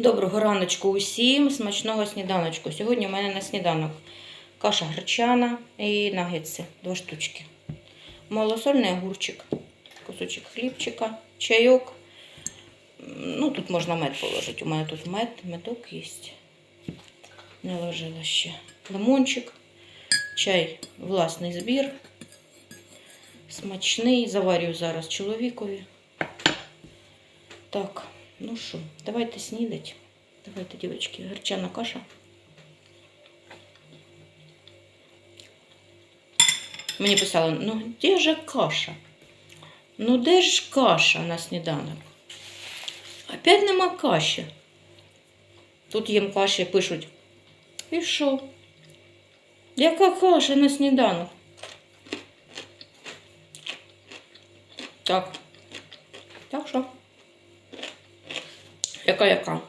Доброго раночку усім, смачного сніданочку. Сьогодні у мене на сніданок каша гречана і нагетси, два штучки. Малосольний огурчик, кусочок хлібчика, чайок. Ну, тут можна мед положити. У мене тут мед, медок є. Не ложила ще. Лимончик, чай, власний збір. Смачний. Заварюю зараз чоловікові. Так, ну що, давайте снідать. Давайте, дівчатки, гречана каша. Мені писали, ну де же каша? Ну де ж каша на сніданок? Опять нема каші. Тут їм каші пишуть. І що? Яка каша на сніданок? Так. Так що? Яка яка?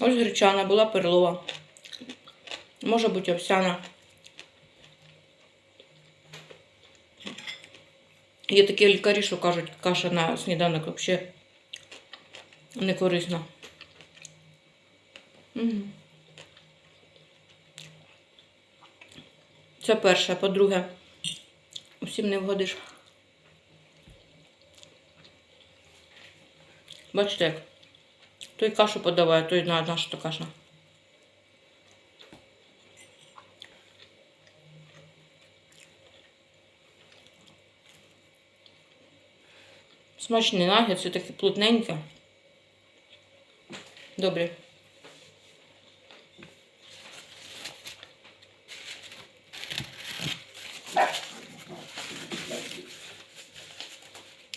Ось гречана була перлова. Може бути овсяна. Є такі лікарі, що кажуть, каша на сніданок взагалі не корисна. Це перше. По-друге, усім не вгодиш. Бачите, як? Той кашу подаває, той знає, на що то каша. Смачний нагет, це таке плотненьке. Добре.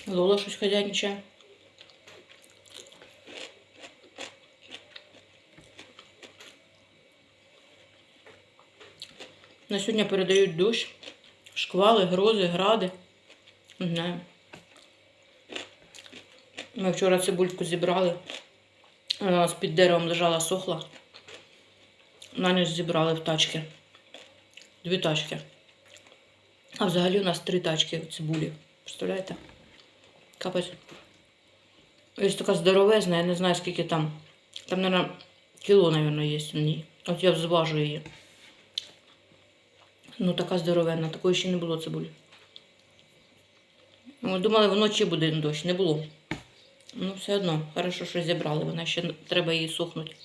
Лола щось хазяйничає. На сьогодні передають дощ, шквали, грози, гради. Не. Ми вчора цибульку зібрали. Вона у під деревом лежала сохла. На ніч зібрали в тачки. Дві тачки. А взагалі у нас три тачки цибулі. Представляєте? Капець. Ось така здоровезна, я не знаю, скільки там. Там, мабуть, кіло, мабуть, є в ній. От я зважу її. Ну, така здоровенна, такої ще не було цибулі. Ми думали, вночі буде дощ, не було. Ну, все одно, хорошо, що зібрали, вона ще треба її сухнути.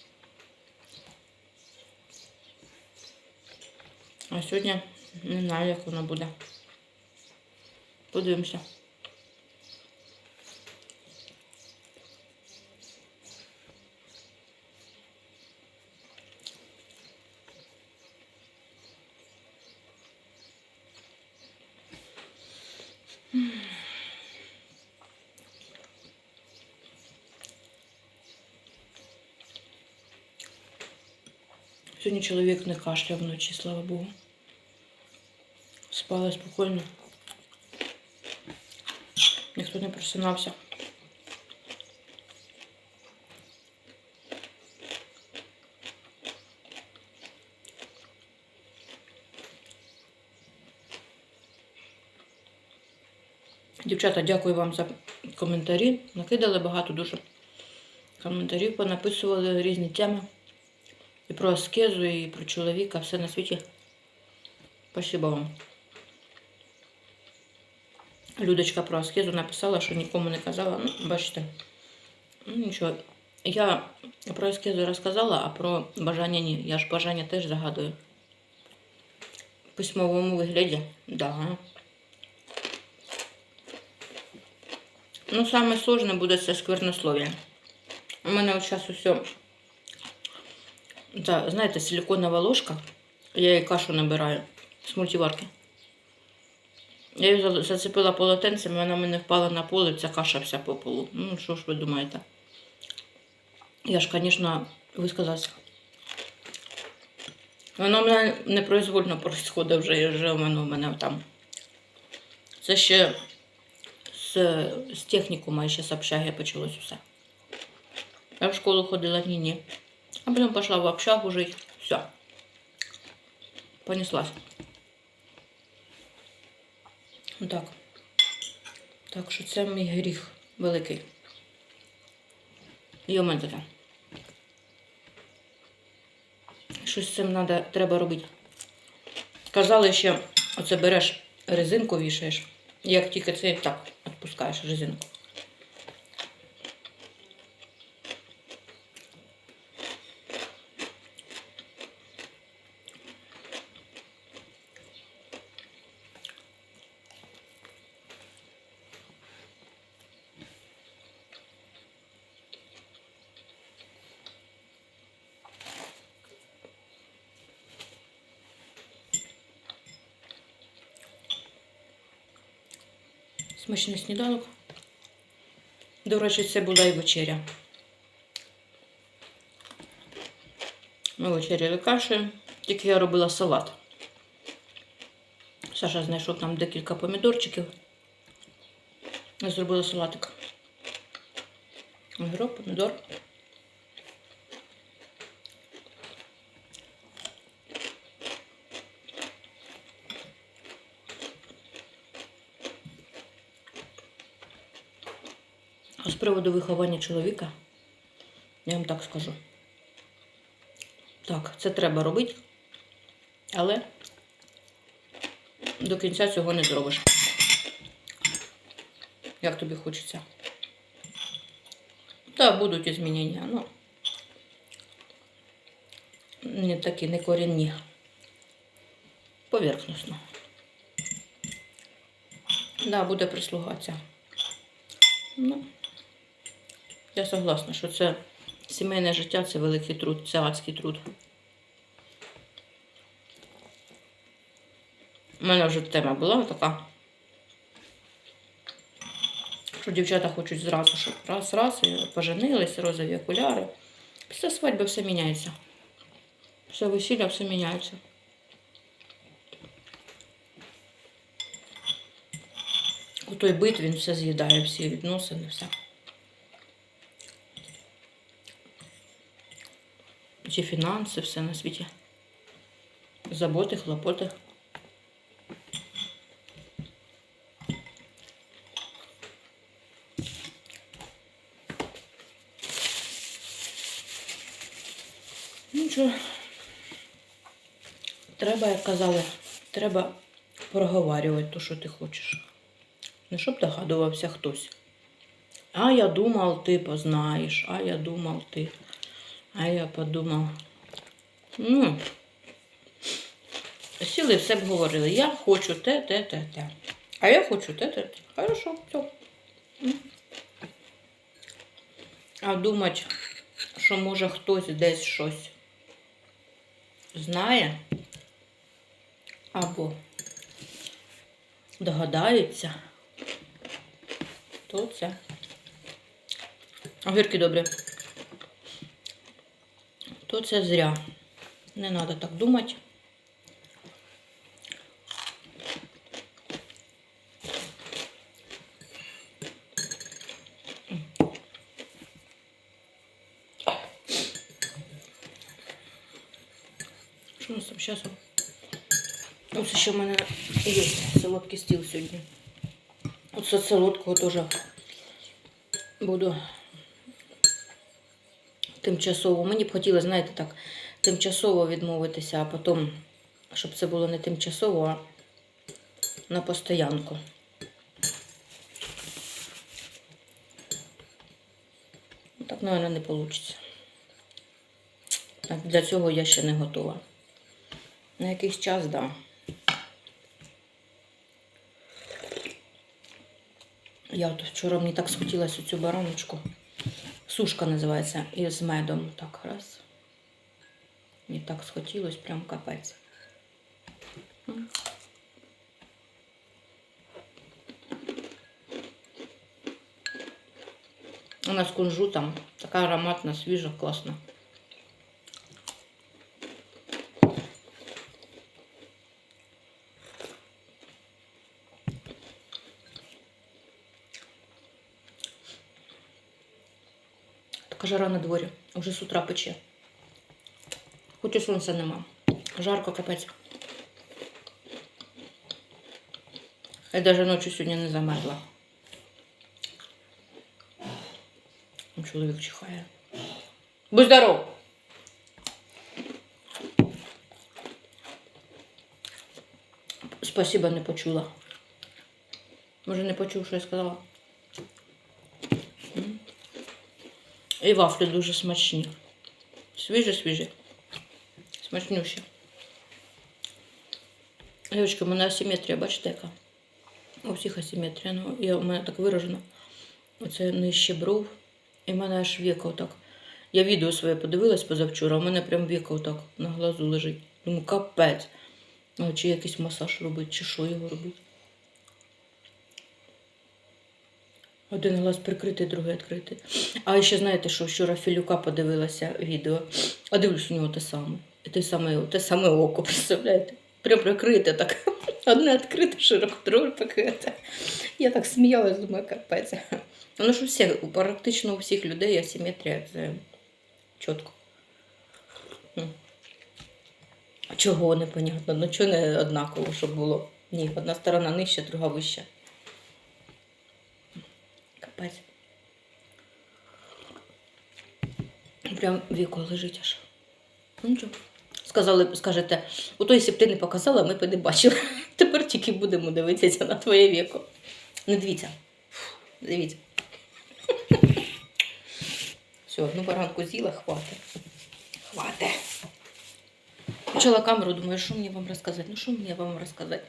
А сьогодні не знаю, як вона буде. Подивимося. Сьогодні чоловік не кашляв вночі, слава Богу. Спала спокійно. Ніхто не просинався. Дівчата, дякую вам за коментарі. Накидали багато дуже коментарів, понаписували різні теми. І про аскезу, і про чоловіка, все на світі. Спасибо вам. Людочка про аскезу написала, що нікому не казала. Ну, бачите. Ну, нічого. Я про аскезу розказала, а про бажання ні. Я ж бажання теж загадую. В письмовому вигляді. Да. Ну, саме сложне буде це сквернослов'я. У мене от зараз усе. Та, знаєте, силиконова ложка. Я її кашу набираю з мультиварки. Я її зацепила полотенцем, вона в мене впала на поле, ця каша вся по полу. Ну, що ж ви думаєте? Я ж, звісно, висказався. Воно в мене непроизвольно происходить вже, вже воно в мене там. Це ще з, з технікума, ще з общаги почалось все. Я в школу ходила, ні-ні. А потом пошла в общагу жить. Все. Понеслась. Ну так. Так що це мій гріх великий. Йо мене таке. Щось з цим надо, треба робити. Казали ще, оце береш резинку вішаєш. Як тільки це так відпускаєш резинку. Смачний сніданок. До речі, це була і вечеря. Ми вечеряли кашею, тільки я робила салат. Саша знайшов там декілька помідорчиків. Я зробила салатик. Огірок, помідор. Приводу виховання чоловіка, я вам так скажу. Так, це треба робити, але до кінця цього не зробиш. Як тобі хочеться. Так, будуть змінення, ну не такі, не корінні. Поверхносно. Да, буде прислугатися. Ну. Я согласна, що це сімейне життя це великий труд, це адський труд. У мене вже тема була така. Що дівчата хочуть зразу, щоб раз-раз поженились, розові окуляри. Після свадьби все міняється. Після весілля все міняється. У той бит він все з'їдає, всі відносини, все. Ці фінанси, все на світі. Заботи, хлопоти. Нічого. Треба, як казали, треба проговарювати те, що ти хочеш. Не щоб догадувався хтось. А я думав, ти познаєш, а я думав, ти. А я подумав. Ну, сіли все б говорили. Я хочу те, те, те, те. А я хочу те, те, те. Хорошо, все. А думати, що може хтось десь щось знає або догадається, то це. Огірки добрі. То це зря. Не треба так думати. Що у нас там зараз? Ось ще в мене є солодкий стіл сьогодні. Оце солодкого теж буду тимчасово. Мені б хотілося, знаєте, так, тимчасово відмовитися, а потім, щоб це було не тимчасово, а на постоянку. Ну, Так, мабуть, не вийде. Так, для цього я ще не готова. На якийсь час, так. Да. Я от вчора мені так схотілося цю бараночку. Сушка називається і з медом. Так, раз. Мені так схотілось, прям капець. М. Вона з кунжутом. Така ароматна, свіжа, класна. жара на дворі. Вже з утра пече. Хоч і сонця нема. Жарко капець. Я навіть ночі сьогодні не замерзла. Чоловік чихає. Будь здоров! Спасибо, не почула. Може не почув, що я сказала. І вафлі дуже смачні. Свіжі, свіжі. Смачнющі. Дівчатки, у мене асиметрія, бачите, яка? У всіх асиметрія. Ну, я, у мене так виражено. Оце нижче бров. І в мене аж віка отак. Я відео своє подивилась позавчора, у мене прям віка отак на глазу лежить. Думаю, капець. Чи якийсь масаж робить, чи що його робить. Один глаз прикритий, другий відкритий. А ще знаєте, що вчора Філюка подивилася відео, а дивлюсь у нього те саме. І те саме, те саме око, представляєте? Прям прикрите так. Одне відкрите, широко, друге прикрите. Я так сміялась, думаю, капець. Ну що всі, практично у всіх людей асиметрія, це чітко. Чого непонятно? Ну чого не однаково, щоб було? Ні, одна сторона нижча, друга вища. Капець. Прям віко лежить аж. Ну нічого. Сказали, скажете, у той, якщо б ти не показала, ми б не бачили. Тепер тільки будемо дивитися на твоє віко. Не дивіться. Дивіться. Все, одну баранку з'їла, хватить. Хватить. Почала камеру, думаю, що мені вам розказати? Ну, що мені вам розказати?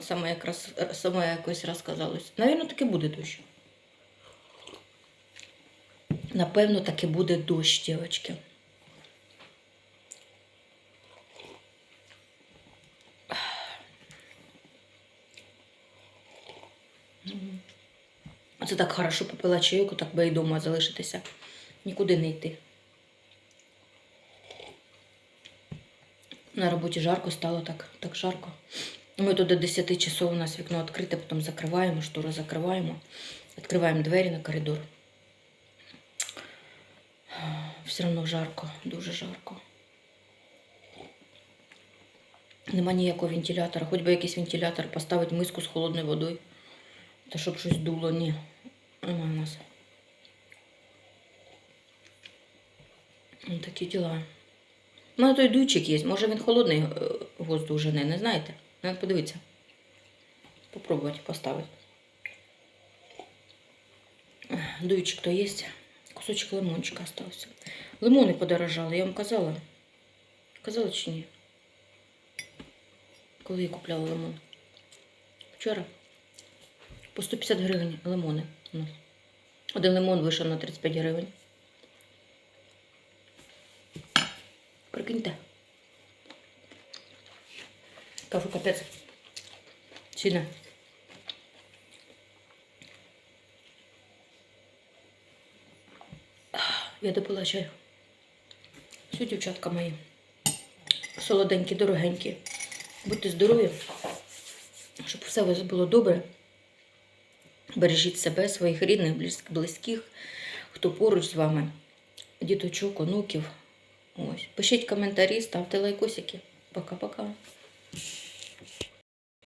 Саме якраз саме якось розказалось. Навірно, таки буде дощ. Напевно, таки буде дощ, дівчатки. Оце так хорошо попила чайку, так би і вдома залишитися. Нікуди не йти. На роботі жарко стало так, так жарко. Ми тут до 10 часов у нас вікно відкрите, потім закриваємо, штори закриваємо, відкриваємо двері на коридор. Все одно жарко, дуже жарко. Нема ніякого вентилятора. Хоч би якийсь вентилятор поставити миску з холодною водою. Та щоб щось дуло, ні. Нема у нас. Такі діла. У мене той дуйчик є. Може він холодний е, воздух жене, не знаєте? Треба подивитися. Попробувати поставити. Дуйчик то є. Кусочок лимончика остався. Лимони подорожали, я вам казала. Казала чи ні? Коли я купляла лимон? Вчора. По 150 гривень лимони. Один лимон вийшов на 35 гривень. Прикиньте. Кажу, капець. Ціна. Я допила чаю. Все, дівчатка мої. Солоденькі, дорогенькі. Будьте здорові, щоб все у вас було добре. Бережіть себе, своїх рідних, близьких, хто поруч з вами, діточок, онуків. Ось. Пишіть коментарі, ставте лайкосики. Пока-пока.